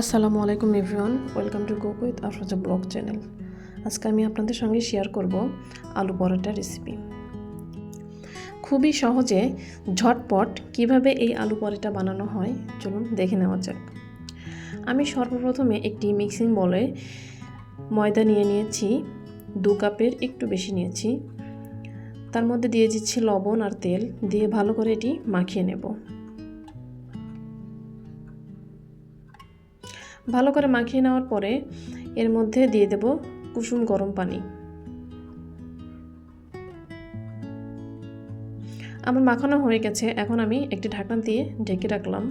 আসসালামু আলাইকুম everyone, welcome to cook with Afroza blog channel. আজকে আমি আপনাদের সঙ্গে শেয়ার করব আলু পরোটা রেসিপি খুবই সহজে ঝটপট কীভাবে এই আলু পরোটা বানানো হয়, চলুন দেখে নেওয়া যাক। আমি সর্বপ্রথমে একটি মিক্সিং বলে ময়দা নিয়ে নিয়েছি, দু কাপের একটু বেশি নিয়েছি। তার মধ্যে দিয়ে দিচ্ছি লবণ আর তেল, দিয়ে ভালো করে এটি মাখিয়ে নেব। ভালো করে মাখিয়ে নেওয়ার পরে এর মধ্যে দিয়ে দেব কুসুম গরম পানি। আমার মাখানো হয়ে গেছে, এখন আমি একটি ঢাকনা দিয়ে ঢেকে রাখলাম।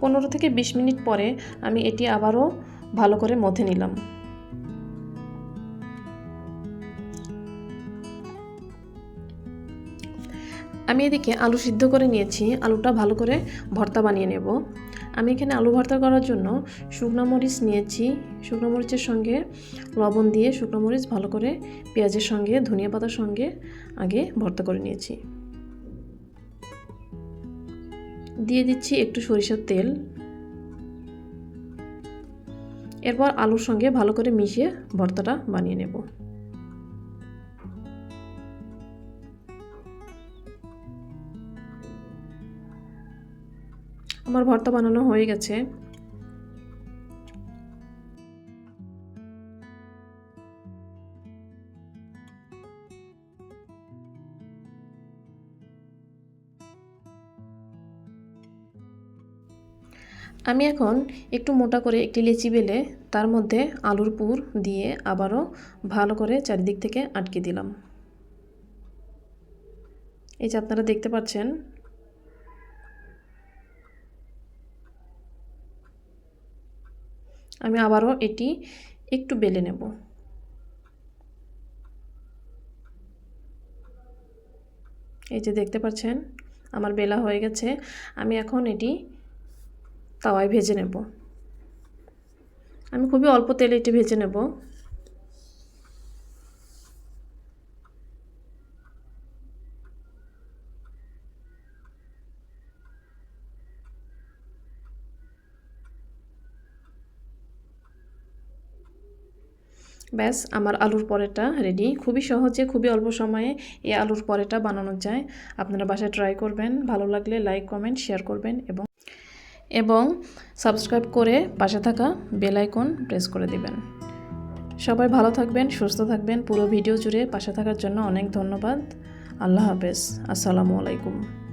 পনেরো থেকে বিশ মিনিট পরে আমি এটি আবারও ভালো করে মথে নিলাম। আমি এদিকে আলু সিদ্ধ করে নিয়েছি, আলুটা ভালো করে ভর্তা বানিয়ে নেব। আমি এখানে আলু ভর্তা করার জন্য শুকনো মরিচ নিয়েছি। শুকনো মরিচের সঙ্গে লবণ দিয়ে শুকনো মরিচ ভালো করে পেঁয়াজের সঙ্গে, ধনিয়া পাতার সঙ্গে আগে ভর্তা করে নিয়েছি। দিয়ে দিচ্ছি একটু সরিষার তেল। এরপর আলুর সঙ্গে ভালো করে মিশিয়ে ভর্তাটা বানিয়ে নেব। আমার ভর্তা বানানো হয়ে গেছে। আমি এখন একটু মোটা করে একটি লেচি বেলে তার মধ্যে আলুর পুর দিয়ে আবারও ভালো করে চারিদিক থেকে আটকে দিলাম। এই যে আপনারা দেখতে পাচ্ছেন আমি আবারও এটি একটু বেলে নেব। এই যে দেখতে পাচ্ছেন, আমার বেলা হয়ে গেছে, আমি এখন এটি তাওয়ায় ভেজে নেব। আমি খুবই অল্প তেলে এটি ভেজে নেব। ব্যাস, আমার আলুর পরেটা রেডি খুবই সহজে, খুবই অল্প সময়ে এই আলুর পরেটা বানানো যায়। আপনারা বাসায় ট্রাই করবেন, ভালো লাগলে লাইক কমেন্ট শেয়ার করবেন এবং এবং সাবস্ক্রাইব করে পাশে থাকা বেল আইকন প্রেস করে দিবেন। সবাই ভালো থাকবেন, সুস্থ থাকবেন। পুরো ভিডিও জুড়ে পাশে থাকার জন্য অনেক ধন্যবাদ। আল্লাহ হাফেজ। আসসালামু আলাইকুম।